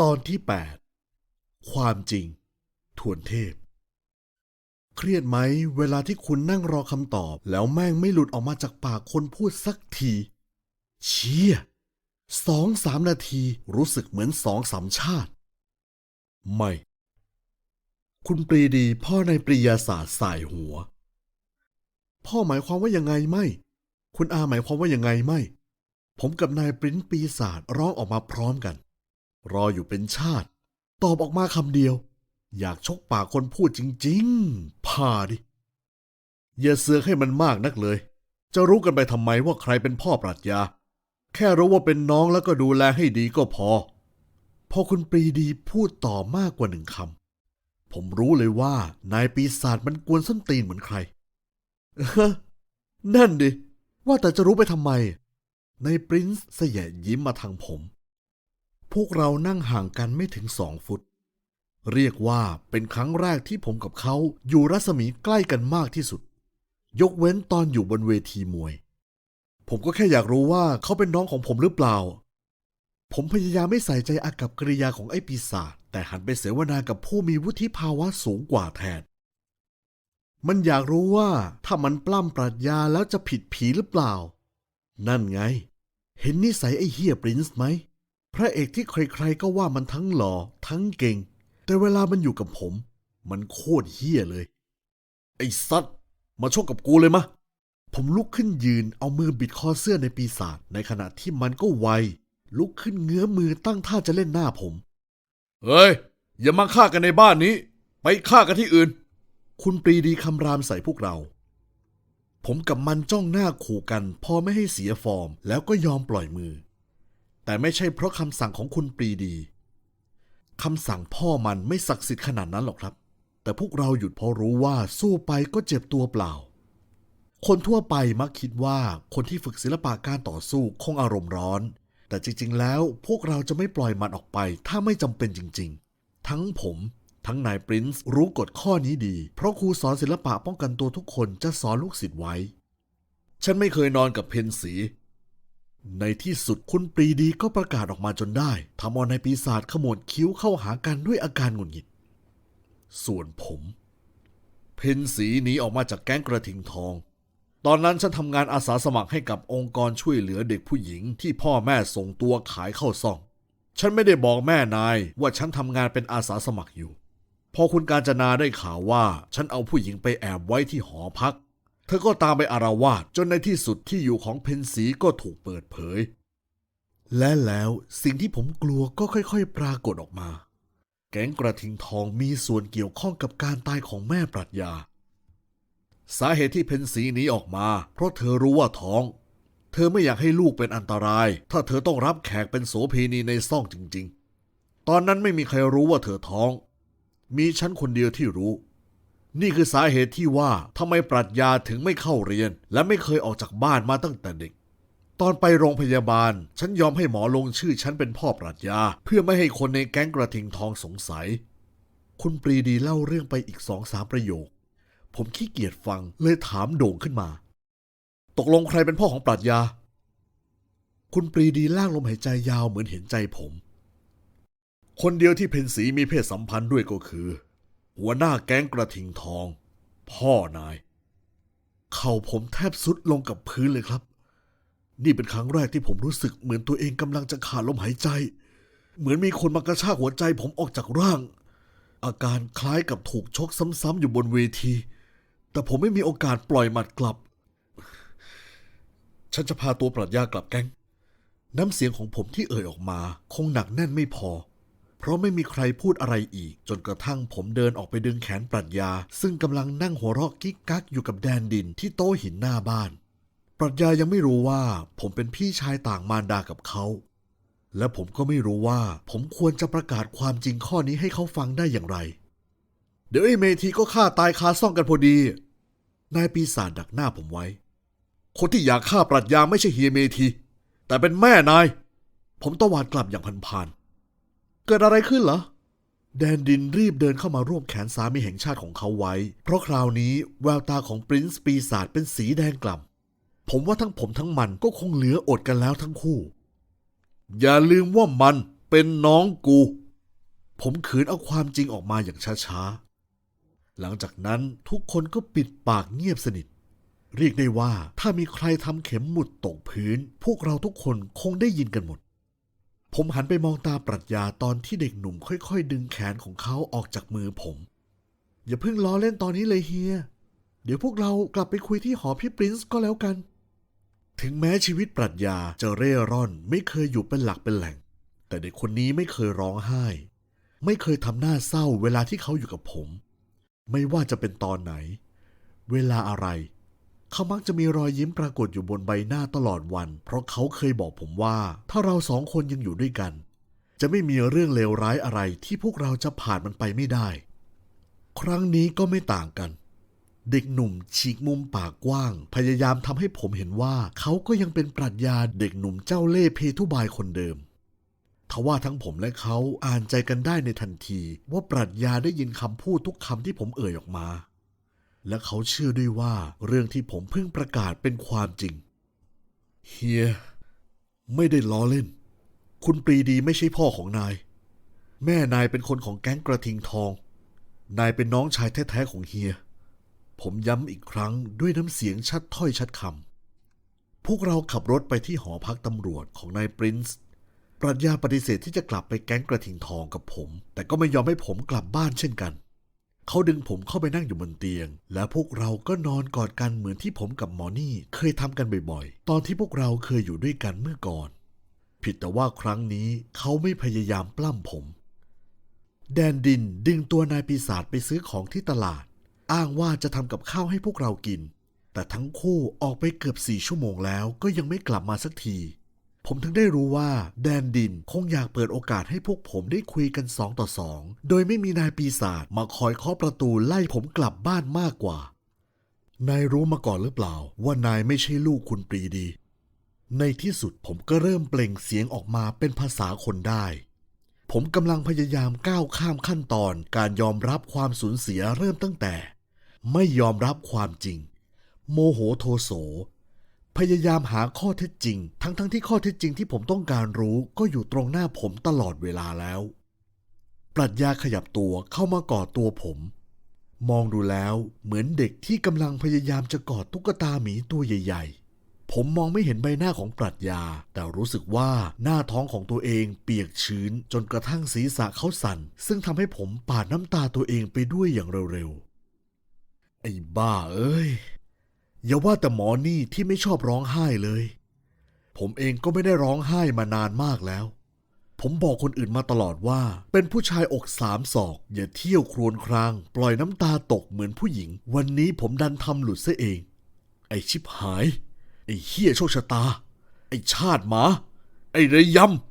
ตอนที่ 8 ความจริง ทวนเทพ เครียดไหมเวลาที่คุณนั่งรอคำตอบ แล้วแม่งไม่หลุดออกมาจากปากคนพูดสักที เชี่ยสองสามนาทีรู้สึกเหมือนสองสามชาติ ไม่ คุณปรีดีพ่อในปริยาศาสตร์สายหัว พ่อหมายความว่ายังไงไม่ คุณอาหมายความว่ายังไงไม่ ผมกับนายปริ้นปีศาจร้องออกมาพร้อมกัน รออยู่เป็นชาติ ตอบออกมาคำเดียว อยากชกปากคนพูดจริงๆผ่าดิ อย่าเสือกให้มันมากนักเลย จะรู้กันไปทำไมว่าใครเป็นพ่อปรัชญา แค่รู้ว่าเป็นน้องแล้วก็ดูแลให้ดีก็พอ พอคุณปรีดีพูดต่อมากกว่าหนึ่งคำ ผมรู้เลยว่านายปีศาจมันกวนส้นตีนเหมือนใครเออนั่นดิ ว่าแต่จะรู้ไปทำไม ในปรินซ์เสยะยิ้มมาทางผม วกเรานั่งห่างกันไม่ถึงสองฟุต เรียกว่าเป็นครั้งแรกที่ผมกับเขาอยู่รัศมีใกล้กันมากที่สุด ยกเว้นตอนอยู่บนเวทีมวย ผมก็แค่อยากรู้ว่าเขาเป็นน้องของผมหรือเปล่า ผมพยายามไม่ใส่ใจอากับกริยาของไอ้ปีศาจแต่หันไปเสวนากับผู้มีวุฒิภาวะสูงกว่าแทน มันอยากรู้ว่าถ้ามันปล้ำปรัชญาแล้วจะผิดผีหรือเปล่า นั่นไง เห็นนิสัยไอ้เฮียปรินซ์ไหม พระเอกที่ใครๆก็ว่ามันทั้งหล่อทั้งเก่ง แต่เวลามันอยู่กับผม มันโคตรเฮี้ยเลย ไอ้สัตว์มาชกกับกูเลยมะ ผมลุกขึ้นยืนเอามือบิดคอเสื้อในปีศาจในขณะที่มันก็ไว ลุกขึ้นเงื้อมือตั้งท่าจะเล่นหน้าผม เฮ้ย อย่ามาฆ่ากันในบ้านนี้ ไปฆ่ากันที่อื่น คุณปรีดีคำรามใส่พวกเรา ผมกับมันจ้องหน้าขู่กัน พอไม่ให้เสียฟอร์ม แล้วก็ยอมปล่อยมือ แต่ไม่ใช่เพราะคำสั่งของคุณปรีดีคำสั่งพ่อมันไม่ศักดิ์สิทธิ์ขนาดนั้นหรอกครับ แต่พวกเราหยุดเพราะรู้ว่าสู้ไปก็เจ็บตัวเปล่า คนทั่วไปมักคิดว่าคนที่ฝึกศิลปะการต่อสู้คงอารมณ์ร้อน แต่จริง ๆ แล้วพวกเราจะไม่ปล่อยมันออกไป ถ้าไม่จำเป็นจริง ๆ ทั้งผมทั้งนายปรินซ์รู้กฎข้อนี้ดี เพราะครูสอนศิลปะป้องกันตัวทุกคนจะสอนลูกศิษย์ไว้ ฉันไม่เคยนอนกับเพนสี ในที่สุดคุณปรีดีก็ประกาศออกมาจนได้ทำเอานายปีศาจขมวดคิ้วเข้าหากันด้วยอาการหงุดหงิด ส่วนผม เพนสีหนีออกมาจากแก๊งกระทิงทอง ตอนนั้นฉันทำงานอาสาสมัครให้กับองค์กรช่วยเหลือเด็กผู้หญิงที่พ่อแม่ส่งตัวขายเข้าซ่อง ฉันไม่ได้บอกแม่นายว่าฉันทำงานเป็นอาสาสมัครอยู่ พอคุณการจนาได้ข่าวว่า ฉันเอาผู้หญิงไปแอบไว้ที่หอพัก เธอก็ตามไปอารวาสจนในที่สุดที่อยู่ของเพนสีก็ถูกเปิดเผย และแล้วสิ่งที่ผมกลัวก็ค่อยๆ ปรากฏออกมา แก๊งกระทิงทองมีส่วนเกี่ยวข้องกับการตายของแม่ปรัชญา สาเหตุที่เพนสีหนีออกมา เพราะเธอรู้ว่าท้อง เธอไม่อยากให้ลูกเป็นอันตราย ถ้าเธอต้องรับแขกเป็นโสเภณีในซ่องจริง ๆ ตอนนั้นไม่มีใครรู้ว่าเธอท้อง มีฉันคนเดียวที่รู้ นี่คือสาเหตุที่ว่าทำไมปรัชญาถึงไม่เข้าเรียน และไม่เคยออกจากบ้านมาตั้งแต่เด็ก ตอนไปโรงพยาบาล ฉันยอมให้หมอลงชื่อฉันเป็นพ่อปรัชญา เพื่อไม่ให้คนในแก๊งกระทิงทองสงสัย คุณปรีดีเล่าเรื่องไปอีกสองสามประโยค ผมขี้เกียจฟังเลยถามโด่งขึ้นมา ตกลงใครเป็นพ่อของปรัชญา คุณปรีดีล่ากลมหายใจยาวเหมือนเห็นใจผม คนเดียวที่เพนสีมีเพศสัมพันธ์ด้วยก็คือ หัวหน้าแก๊งกระทิงทอง พ่อนาย เข่าผมแทบสุดลงกับพื้นเลยครับ นี่เป็นครั้งแรกที่ผมรู้สึกเหมือนตัวเองกำลังจะขาดลมหายใจ เหมือนมีคนมากระชากหัวใจผมออกจากร่าง อาการคล้ายกับถูกชกซ้ำๆอยู่บนเวที แต่ผมไม่มีโอกาสปล่อยหมัดกลับ ฉันจะพาตัวปรัชญากลับแก๊งน้ำเสียงของผมที่เอ่ยออกมา คงหนักแน่นไม่พอ เพราะไม่มีใครพูดอะไรอีก จนกระทั่งผมเดินออกไปดึงแขนปรัชญา ซึ่งกำลังนั่งหัวเราะกิ๊กกักอยู่กับแดนดินที่โต๊ะหินหน้าบ้าน ปรัชญายังไม่รู้ว่า ผมเป็นพี่ชายต่างมารดากับเขา และผมก็ไม่รู้ว่า ผมควรจะประกาศความจริงข้อนี้ให้เขาฟังได้อย่างไร เดี๋ยวไอ้เมทีก็ฆ่าตายคาซ่องกันพอดี นายปีศาจดักหน้าผมไว้ คนที่อยากฆ่าปรัชญาไม่ใช่เฮียเมที แต่เป็นแม่นาย ผมตวาดกลับอย่างพันๆ เกิดอะไรขึ้นเหรอ แดนดินรีบเดินเข้ามาร่วมแขนสามีแห่งชาติของเขาไว้ เพราะคราวนี้แววตาของปรินซ์ปีศาจเป็นสีแดงกล่ำ ผมว่าทั้งผมทั้งมันก็คงเหลืออดกันแล้วทั้งคู่ อย่าลืมว่ามันเป็นน้องกู ผมขืนเอาความจริงออกมาอย่างช้าๆ หลังจากนั้นทุกคนก็ปิดปากเงียบสนิท เรียกได้ว่าถ้ามีใครทำเข็มหมุดตกพื้น พวกเราทุกคนคงได้ยินกันหมด ผมหันไปมองตาปรัชญาตอนที่เด็กหนุ่มค่อย ๆ ดึงแขนของเขาออกจากมือผม อย่าเพิ่งล้อเล่นตอนนี้เลยเฮีย เดี๋ยวพวกเรากลับไปคุยที่หอพี่ปรินซ์ก็แล้วกัน ถึงแม้ชีวิตปรัชญาจะเร่ร่อนไม่เคยอยู่เป็นหลักเป็นแหล่ง แต่เด็กคนนี้ไม่เคยร้องไห้ ไม่เคยทำหน้าเศร้าเวลาที่เขาอยู่กับผม ไม่ว่าจะเป็นตอนไหน เวลาอะไร เขามักจะมีรอยยิ้มปรากฏอยู่บนใบหน้าตลอดวัน เพราะเขาเคยบอกผมว่า ถ้าเราสองคนยังอยู่ด้วยกัน จะไม่มีเรื่องเลวร้ายอะไรที่พวกเราจะผ่านมันไปไม่ได้ ครั้งนี้ก็ไม่ต่างกัน เด็กหนุ่มฉีกมุมปากกว้าง พยายามทำให้ผมเห็นว่า เขาก็ยังเป็นปรัชญาเด็กหนุ่มเจ้าเล่ห์เพทุบายคนเดิมทว่าทั้งผมและเขาอ่านใจกันได้ในทันที ว่าปรัชญาได้ยินคำพูดทุกคำที่ผมเอ่ยออกมา และเขาเชื่อด้วยว่าเรื่องที่ผมเพิ่งประกาศเป็นความจริง เฮีย ไม่ได้ล้อเล่น คุณปรีดีไม่ใช่พ่อของนาย แม่นายเป็นคนของแก๊งกระทิงทอง นายเป็นน้องชายแท้ๆของเฮีย ผมย้ำอีกครั้งด้วยน้ำเสียงชัดถ้อยชัดคำ พวกเราขับรถไปที่หอพักตำรวจของนายปรินซ์ปรัชญาปฏิเสธที่จะกลับไปแก๊งกระทิงทองกับผม แต่ก็ไม่ยอมให้ผมกลับบ้านเช่นกัน เขาดึงผมเข้าไปนั่งอยู่บนเตียง และพวกเราก็นอนกอดกันเหมือนที่ผมกับหมอนี่เคยทำกันบ่อยๆ ตอนที่พวกเราเคยอยู่ด้วยกันเมื่อก่อน ผิดแต่ว่าครั้งนี้เขาไม่พยายามปล้ำผม แดนดินดึงตัวนายปีศาจไปซื้อของที่ตลาด อ้างว่าจะทำกับข้าวให้พวกเรากิน แต่ทั้งคู่ออกไปเกือบสี่ชั่วโมงแล้วก็ยังไม่กลับมาสักที ผมถึงได้รู้ว่าแดนดินคงอยากเปิดโอกาสให้พวกผมได้คุยกันสองต่อสองโดยไม่มีนายปีศาจมาคอยเคาะประตูไล่ผมกลับบ้านมากกว่า นายรู้มาก่อนหรือเปล่า ว่านายไม่ใช่ลูกคุณปรีดี ในที่สุดผมก็เริ่มเปล่งเสียงออกมาเป็นภาษาคนได้ ผมกำลังพยายามก้าวข้ามขั้นตอนการยอมรับความสูญเสียเริ่มตั้งแต่ ไม่ยอมรับความจริง โมโหโทโส พยายามหาข้อเท็จจริง ทั้งๆทที่ข้อเท็จจริงที่ผมต้องการรู้ก็อยู่ตรงหน้าผมตลอดเวลาแล้ว ปรัชญาขยับตัวเข้ามากอดตัวผม มองดูแล้วเหมือนเด็กที่กำลังพยายามจะกอดตุ๊กตาหมีตัวใหญ่ ๆ ผมมองไม่เห็นใบหน้าของปรัชญา แต่รู้สึกว่าหน้าท้องของตัวเองเปียกชื้นจนกระทั่งศีรษะเขาสั่น ซึ่งทำให้ผมปาดน้ำตาตัวเองไปด้วยอย่างเร็วๆ ไอ้บ้าเอ้ย อย่าว่าแต่หมอนี่ที่ไม่ชอบร้องไห้เลย ผมเองก็ไม่ได้ร้องไห้มานานมากแล้ว ผมบอกคนอื่นมาตลอดว่า เป็นผู้ชายอกสามศอก อย่าเที่ยวครวญคราง ปล่อยน้ำตาตกเหมือนผู้หญิง วันนี้ผมดันทำหลุดซะเอง ไอชิบหาย ไอเฮี้ยโชคชะตา ไอชาติหมา ไอ้ระยำ